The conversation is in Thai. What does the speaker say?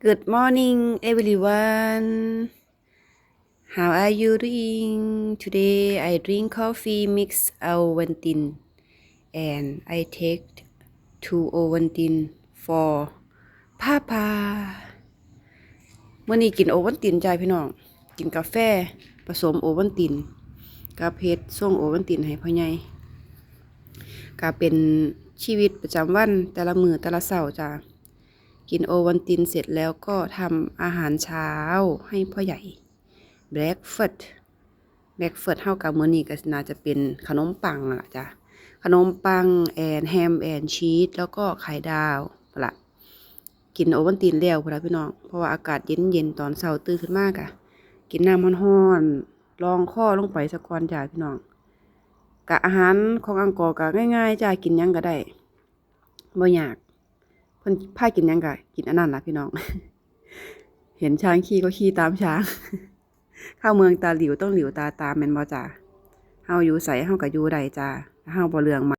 Good morning, everyone. How are you doing? Today I drink coffee mix Ovaltine and I take two Ovaltine for Papa มื่อนี้กินโอวันตินจ้าพี่น้อง กินกาแฟผสมโอวันตินกับเพชรส่งโอวันตินให้พ่อใหญ่ก็เป็นชีวิตประจำวันแต่ละมือแต่ละเสาร์จ้า กินโอวันตินเสร็จแล้วก็ทำอาหารเช้าให้พ่อใหญ่ breakfast breakfast เท่ากับมื้อนี้ก็น่าจะเป็นขนมปังล่ะจ้ะขนมปังแอนแฮมแอนชีสแล้วก็ไข่ดาวละกินโอวันตินแล้วพุ่นละพี่น้อง เพราะว่าอากาศเย็นเย็นๆตอนเช้าตื่นขึ้นมากอะกินน้ำร้อนๆลองข้อลงไปสักก่อนจ้าพี่น้องกะอาหารของอังกอร์กะง่ายๆจ้ากินยังก็ได้บ่ยาก พิ่นพากินยังไงกินอันนั้นล่ะพี่น้อง เห็นช้างขี่ก็ขี่ตามช้าง เข้าเมืองตาหลิวต้องหลิวตาตามแม่นบ่จ้าเฮาอยู่ใส่เฮาก็อยู่ใดจ้าเฮาบ่เรืองมา